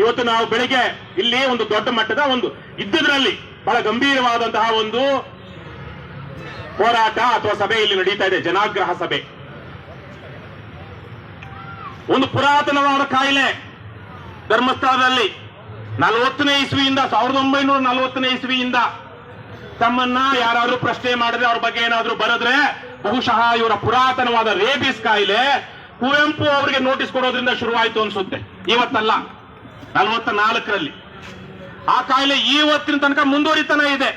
ಇವತ್ತು ನಾವು ಬೆಳಿಗ್ಗೆ ಇಲ್ಲಿ ಒಂದು ದೊಡ್ಡ ಮಟ್ಟದ ಒಂದು ಇದ್ದದ್ರಲ್ಲಿ ಬಹಳ ಗಂಭೀರವಾದಂತಹ ಒಂದು ಹೋರಾಟ ಅಥವಾ ಸಭೆ ಇಲ್ಲಿ ನಡೀತಾ ಇದೆ, ಜನಾಗ್ರಹ ಸಭೆ. ಒಂದು ಪುರಾತನವಾದ ಕಾಯಿಲೆ ಧರ್ಮಸ್ಥಳದಲ್ಲಿ ನಲವತ್ತನೇ ಇಸ್ವಿಯಿಂದ, ಸಾವಿರದ ಒಂಬೈನೂರ ನಲವತ್ತನೇ ಇಸ್ವಿಯಿಂದ ತಮ್ಮನ್ನ ಯಾರಾದ್ರೂ ಪ್ರಶ್ನೆ ಮಾಡಿದ್ರೆ ಅವ್ರ ಬಗ್ಗೆ ಏನಾದ್ರೂ ಬರೆದ್ರೆ ಬಹುಶಃ ಇವರ ಪುರಾತನವಾದ ರೇಬಿಸ್ ಕಾಯಿಲೆ ಕುವೆಂಪು ಅವರಿಗೆ ನೋಟಿಸ್ ಕೊಡೋದ್ರಿಂದ ಶುರುವಾಯಿತು ಅನ್ಸುತ್ತೆ. ಇವತ್ತಲ್ಲ ನಲವತ್ತ ನಾಲ್ಕರಲ್ಲಿ ಆ ಕಾಯಿಲೆ ಇವತ್ತಿನ ತನಕ ಮುಂದುವರಿತಾನೆ ಇದೆ.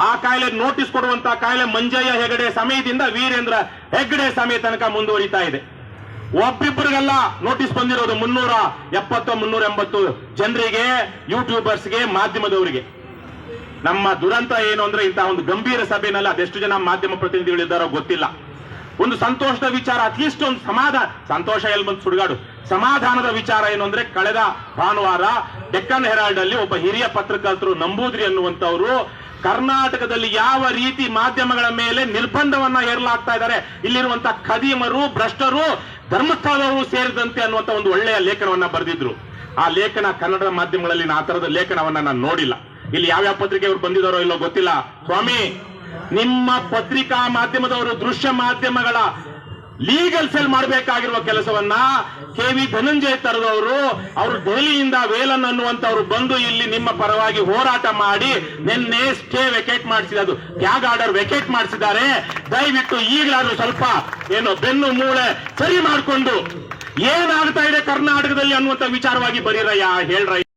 ಆ ಕಾಯಿಲೆ ನೋಟಿಸ್ ಕೊಡುವಂತ ಕಾಯಿಲೆ ಮಂಜಯ್ಯ ಹೆಗಡೆ ಸಮಯದಿಂದ ವೀರೇಂದ್ರ ಹೆಗ್ಗಡೆ ಸಮಯ ತನಕ ಮುಂದುವರಿತಾ ಇದೆ. ಒಬ್ಬಿಬ್ಬರಿಗೆಲ್ಲ ನೋಟಿಸ್ ಬಂದಿರೋದು ಮುನ್ನೂರ ಎಪ್ಪತ್ತು, ಮುನ್ನೂರ ಎಂಬತ್ತು ಜನರಿಗೆ ಯೂಟ್ಯೂಬರ್ಸ್ಗೆ ಮಾಧ್ಯಮದವರಿಗೆ. ನಮ್ಮ ದುರಂತ ಏನು ಅಂದ್ರೆ ಇಂತಹ ಒಂದು ಗಂಭೀರ ಸಭೆಯಲ್ಲಿ ಅದೆಷ್ಟು ಜನ ಮಾಧ್ಯಮ ಪ್ರತಿನಿಧಿಗಳಿದ್ದಾರೋ ಗೊತ್ತಿಲ್ಲ. ಒಂದು ಸಂತೋಷದ ವಿಚಾರ ಅಟ್ಲೀಸ್ಟ್ ಒಂದು ಸಮಾಧಾನ ಸಂತೋಷ ಎಲ್ಲಿ ಬಂತು ಸುಡುಗಾಡು. ಸಮಾಧಾನದ ವಿಚಾರ ಏನು ಅಂದ್ರೆ, ಕಳೆದ ಭಾನುವಾರ ಡೆಕ್ಕನ್ ಹೆರಾಲ್ಡ್ ಅಲ್ಲಿ ಒಬ್ಬ ಹಿರಿಯ ಪತ್ರಕರ್ತರು ನಂಬೂದ್ರಿ ಅನ್ನುವಂಥವ್ರು ಕರ್ನಾಟಕದಲ್ಲಿ ಯಾವ ರೀತಿ ಮಾಧ್ಯಮಗಳ ಮೇಲೆ ನಿರ್ಬಂಧವನ್ನ ಹೇರಲಾಗ್ತಾ ಇದ್ದಾರೆ ಇಲ್ಲಿರುವಂತಹ ಖದೀಮರು, ಭ್ರಷ್ಟರು, ಧರ್ಮಸ್ಥಳದವರು ಸೇರಿದಂತೆ ಅನ್ನುವಂತ ಒಂದು ಒಳ್ಳೆಯ ಲೇಖನವನ್ನ ಬರೆದಿದ್ರು. ಆ ಲೇಖನ ಕನ್ನಡ ಮಾಧ್ಯಮಗಳಲ್ಲಿ ಆ ತರದ ಲೇಖನವನ್ನ ನಾನು ನೋಡಿಲ್ಲ. ಇಲ್ಲಿ ಯಾವ್ಯಾವ ಪತ್ರಿಕೆಯವರು ಬಂದಿದಾರೋ ಇಲ್ಲೋ ಗೊತ್ತಿಲ್ಲ. ಸ್ವಾಮಿ ನಿಮ್ಮ ಪತ್ರಿಕಾ ಮಾಧ್ಯಮದವರು ದೃಶ್ಯ ಮಾಧ್ಯಮಗಳ ಲೀಗಲ್ ಸೆಲ್ ಮಾಡಬೇಕಾಗಿರುವ ಕೆಲಸವನ್ನ ಕೆ ವಿ ಧನಂಜಯ ತರದವರು ಅವರು ದೆಹಲಿಯಿಂದ ವೇಲನ್ ಅನ್ನುವಂತವ್ರು ಬಂದು ಇಲ್ಲಿ ನಿಮ್ಮ ಪರವಾಗಿ ಹೋರಾಟ ಮಾಡಿ ನಿನ್ನೆ ಸ್ಟೇ ವೆಕೇಟ್ ಮಾಡಿಸಿದ ಅದು ಗ್ಯಾಗ್ ಆರ್ಡರ್ ವೆಕೇಟ್ ಮಾಡಿಸಿದ್ದಾರೆ. ದಯವಿಟ್ಟು ಈಗಲಾದ್ರೂ ಸ್ವಲ್ಪ ಏನು ಬೆನ್ನು ಮೂಳೆ ಸರಿ ಮಾಡಿಕೊಂಡು ಏನಾಗ್ತಾ ಇದೆ ಕರ್ನಾಟಕದಲ್ಲಿ ಅನ್ನುವಂತ ವಿಚಾರವಾಗಿ ಬರೀರಯ್ಯ ಹೇಳ್ರಯ್ಯ.